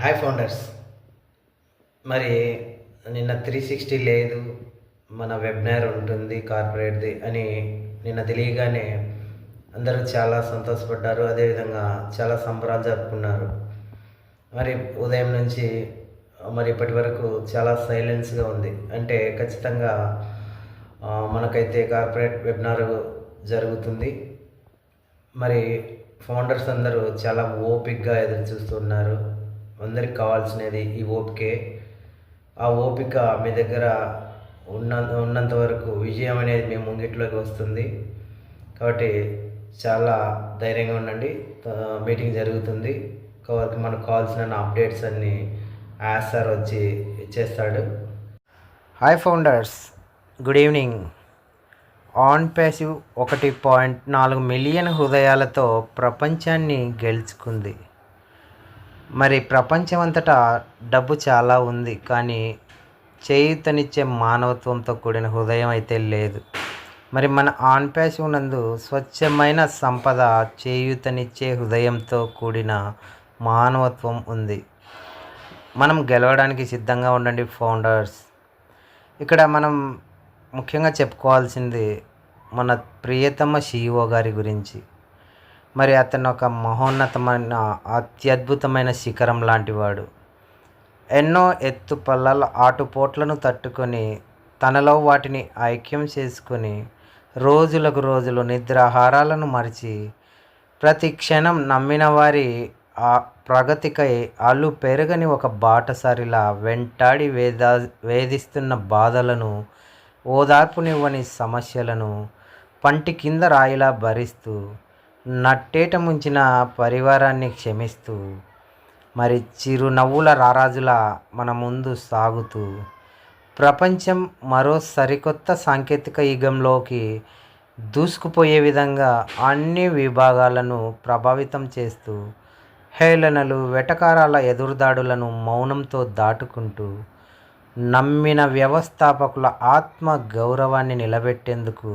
Hi founders మరి నిన్న three sixty లేదు. మన వెబినార్ ఉంటుంది కార్పొరేట్ది అని నిన్న తెలియగానే అందరూ చాలా సంతోషపడ్డారు. అదేవిధంగా చాలా సంబరాలు జరుపుకున్నారు. మరి ఉదయం నుంచి మరి ఇప్పటి వరకు చాలా సైలెన్స్గా ఉంది. అంటే ఖచ్చితంగా మనకైతే కార్పొరేట్ వెబినార్ జరుగుతుంది. మరి ఫౌండర్స్ అందరూ చాలా ఓపిక్గా ఎదురు చూస్తున్నారు. అందరికి కావాల్సినది ఈ ఓపికే. ఆ ఓపిక మీ దగ్గర ఉన్న ఉన్నంత వరకు విజయం అనేది మీ ముంగిట్లోకి వస్తుంది. కాబట్టి చాలా ధైర్యంగా ఉండండి. మీటింగ్ జరుగుతుంది. కాబట్టి మనకు కావాల్సిన అప్డేట్స్ అన్నీ యాజ్ సార్ వచ్చి ఇచ్చేస్తాడు. Hi founders good evening Onpassive ఒకటి పాయింట్ నాలుగు మిలియన్ హృదయాలతో ప్రపంచాన్ని గెలుచుకుంది. మరి ప్రపంచం అంతటా డబ్బు చాలా ఉంది కానీ చేయూతనిచ్చే మానవత్వంతో కూడిన హృదయం అయితే లేదు. మరి మన ఆన్ ప్యాసివ్ నందు స్వచ్ఛమైన సంపద చేయూతనిచ్చే హృదయంతో కూడిన మానవత్వం ఉంది. మనం గెలవడానికి సిద్ధంగా ఉండండి ఫౌండర్స్. ఇక్కడ మనం ముఖ్యంగా చెప్పుకోవాల్సింది మన ప్రియతమ సిఇఓ గారి గురించి. మరి అతను ఒక మహోన్నతమైన అత్యద్భుతమైన శిఖరం లాంటివాడు. ఎన్నో ఎత్తు పల్లాల ఆటుపోట్లను తట్టుకొని తనలో వాటిని ఐక్యం చేసుకొని రోజులకు రోజులు నిద్రాహారాలను మరిచి ప్రతి క్షణం నమ్మిన వారి ఆ ప్రగతికై అల్లు పెరగని ఒక బాటసారిలా వెంటాడి వేదా వేధిస్తున్న బాధలను ఓదార్పునివ్వని సమస్యలను పంటి కింద రాయిలా భరిస్తూ నట్టేట ముంచిన పరివారాన్ని క్షమిస్తూ మరి చిరునవ్వుల రారాజులా మన ముందు సాగుతూ ప్రపంచం మరో సరికొత్త సాంకేతిక యుగంలోకి దూసుకుపోయే విధంగా అన్ని విభాగాలను ప్రభావితం చేస్తూ హేళనలు వెటకారాల ఎదురుదాడులను మౌనంతో దాటుకుంటూ నమ్మిన వ్యవస్థాపకుల ఆత్మ గౌరవాన్ని నిలబెట్టేందుకు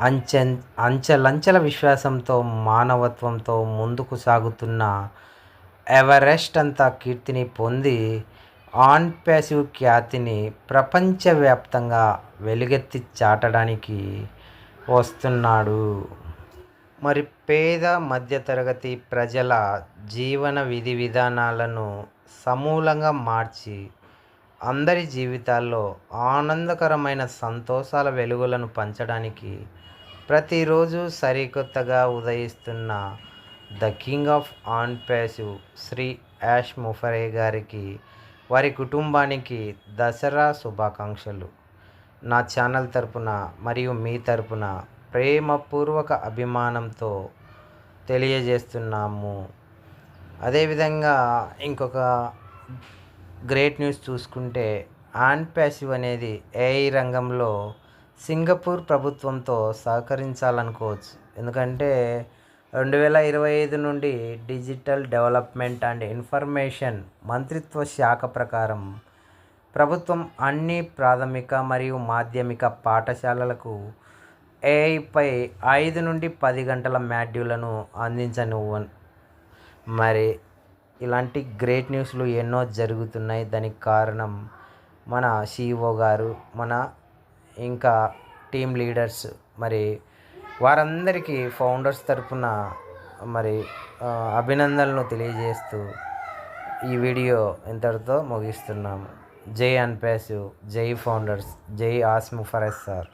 అంచె అంచెలంచెల విశ్వాసంతో మానవత్వంతో ముందుకు సాగుతున్న ఎవరెస్ట్ అంత కీర్తిని పొంది ఆన్ ప్యాసివ్ ఖ్యాతిని ప్రపంచవ్యాప్తంగా వెలుగెత్తి చాటడానికి వస్తున్నాడు. మరి పేద మధ్యతరగతి ప్రజల జీవన విధి విధానాలను సమూలంగా మార్చి అందరి జీవితాల్లో ఆనందకరమైన సంతోషాల వెలుగులను పంచడానికి ప్రతిరోజు సరికొత్తగా ఉదయిస్తున్న the king of Onpassive Shri Ash Mufareh గారికి వారి కుటుంబానికి దసరా శుభాకాంక్షలు. నా ఛానల్ తరపున మరియు మీ తరపున ప్రేమపూర్వక అభిమానంతో తెలియజేస్తున్నాము. అదేవిధంగా ఇంకొక గ్రేట్ న్యూస్ చూసుకుంటే ఆన్ ప్యాసివ్ అనేది ఏఐ రంగంలో సింగపూర్ ప్రభుత్వంతో సహకరించాలనుకోవచ్చు. ఎందుకంటే రెండు వేల ఇరవై ఐదు నుండి డిజిటల్ డెవలప్మెంట్ అండ్ ఇన్ఫర్మేషన్ మంత్రిత్వ శాఖ ప్రకారం ప్రభుత్వం అన్ని ప్రాథమిక మరియు మాధ్యమిక పాఠశాలలకు ఏఐపై ఐదు నుండి పది గంటల మాడ్యూళ్ళను అందించను మరి ఇలాంటి గ్రేట్ న్యూస్లు ఎన్నో జరుగుతున్నాయి. దానికి కారణం మన సిఇఓ గారు మన ఇంకా టీమ్ లీడర్స్ మరి వారందరికీ ఫౌండర్స్ తరపున మరి అభినందనలు తెలియజేస్తూ ఈ వీడియో ఇంతటితో ముగిస్తున్నాము. జై అన్పేసు జై ఫౌండర్స్ జై ఆస్ముఫరెస్ సార్.